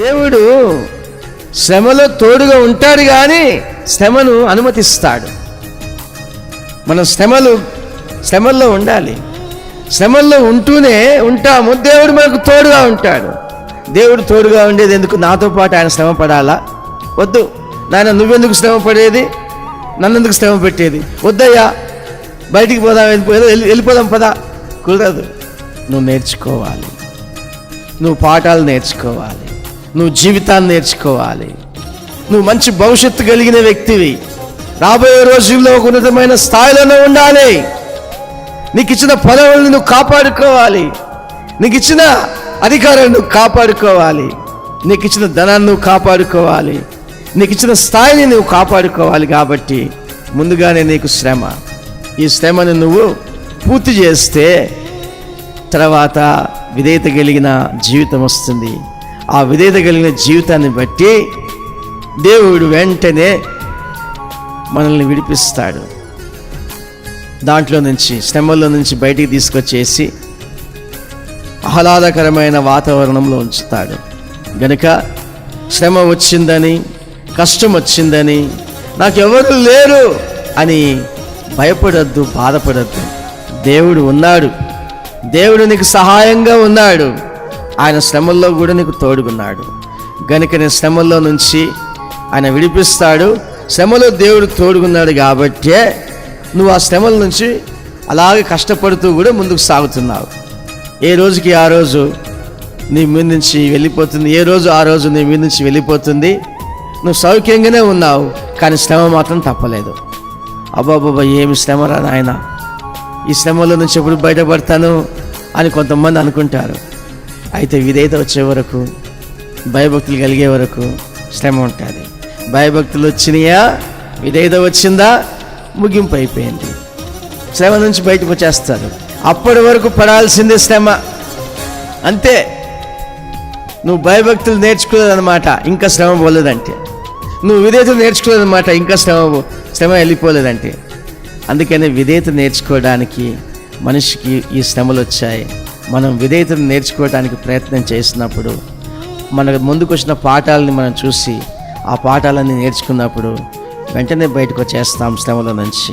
దేవుడు శ్రమలో తోడుగా ఉంటాడు కానీ శ్రమను అనుమతిస్తాడు. మనం శ్రమలు శ్రమల్లో ఉండాలి. శ్రమల్లో ఉంటూనే ఉంటాము. దేవుడు మనకు తోడుగా ఉంటాడు. దేవుడు తోడుగా ఉండేది ఎందుకు? నాతో పాటు ఆయన శ్రమ పడాలా? వద్దు. నాయన నువ్వెందుకు శ్రమ పడేది? నన్నెందుకు శ్రమ పెట్టేది? వద్దయ్యా. బయటికి పోదాం వెళ్ళిపోదాం పదా. కుదరదు. నువ్వు నేర్చుకోవాలి. నువ్వు పాఠాలు నేర్చుకోవాలి. నువ్వు జీవితాన్ని నేర్చుకోవాలి. నువ్వు మంచి భవిష్యత్తు కలిగిన వ్యక్తివి. రాబోయే రోజుల్లో ఒక ఉన్నతమైన స్థాయిలోనే ఉండాలి. నీకు ఇచ్చిన పదవులను నువ్వు కాపాడుకోవాలి. నీకు ఇచ్చిన అధికారాన్ని నువ్వు కాపాడుకోవాలి. నీకు ఇచ్చిన ధనాన్ని నువ్వు కాపాడుకోవాలి. నీకు ఇచ్చిన స్థాయిని నువ్వు కాపాడుకోవాలి కాబట్టి ముందుగానే నీకు శ్రమ. ఈ శ్రమను నువ్వు పూర్తి చేస్తే తర్వాత విధేయత కలిగిన జీవితం వస్తుంది. ఆ విధేయత కలిగిన జీవితాన్ని బట్టి దేవుడు వెంటనే మనల్ని విడిపిస్తాడు. దాంట్లో నుంచి శ్రమల్లో నుంచి బయటికి తీసుకొచ్చేసి ఆహ్లాదకరమైన వాతావరణంలో ఉంచుతాడు. గనుక శ్రమ వచ్చిందని కష్టం వచ్చిందని నాకెవరు లేరు అని భయపడద్దు బాధపడద్దు. దేవుడు ఉన్నాడు. దేవుడు నీకు సహాయంగా ఉన్నాడు. ఆయన శ్రమల్లో కూడా నీకు తోడుగున్నాడు. గనుక నీ శ్రమల్లో నుంచి ఆయన విడిపిస్తాడు. శ్రమలో దేవుడు తోడుగున్నాడు కాబట్టే నువ్వు ఆ శ్రమల నుంచి అలాగే కష్టపడుతూ కూడా ముందుకు సాగుతున్నావు. ఏ రోజుకి ఆ రోజు నీ మీద నుంచి వెళ్ళిపోతుంది? ఏ రోజు ఆ రోజు నీ మీద నుంచి వెళ్ళిపోతుంది? నువ్వు సౌఖ్యంగానే ఉన్నావు కానీ శ్రమ మాత్రం తప్పలేదు. అబ్బాబాబా ఏమి శ్రమరా నాయన. ఈ శ్రమలో నుంచి ఎప్పుడు బయటపడతాను అని కొంతమంది అనుకుంటారు. అయితే విధేయత వచ్చే వరకు భయభక్తులు కలిగే వరకు శ్రమ ఉంటుంది. భయభక్తులు వచ్చినాయా? విధేయత వచ్చిందా? ముగింపు అయిపోయింది. శ్రమ నుంచి బయటకు వచ్చేస్తారు. అప్పటి వరకు పడాల్సిందే శ్రమ. అంతే. నువ్వు భయభక్తులు నేర్చుకోలేదన్నమాట ఇంకా శ్రమ పోలేదంటే. నువ్వు విధేయత నేర్చుకోలేదన్నమాట ఇంకా శ్రమ శ్రమ వెళ్ళిపోలేదంటే. అందుకని విధేయత నేర్చుకోవడానికి మనిషికి ఈ శ్రమలు వచ్చాయి. మనం విధేయతను నేర్చుకోవడానికి ప్రయత్నం చేసినప్పుడు మనకు ముందుకు వచ్చిన పాఠాలని మనం చూసి ఆ పాఠాలన్నీ నేర్చుకున్నప్పుడు వెంటనే బయటకు వచ్చేస్తాం శ్రమలో నుంచి.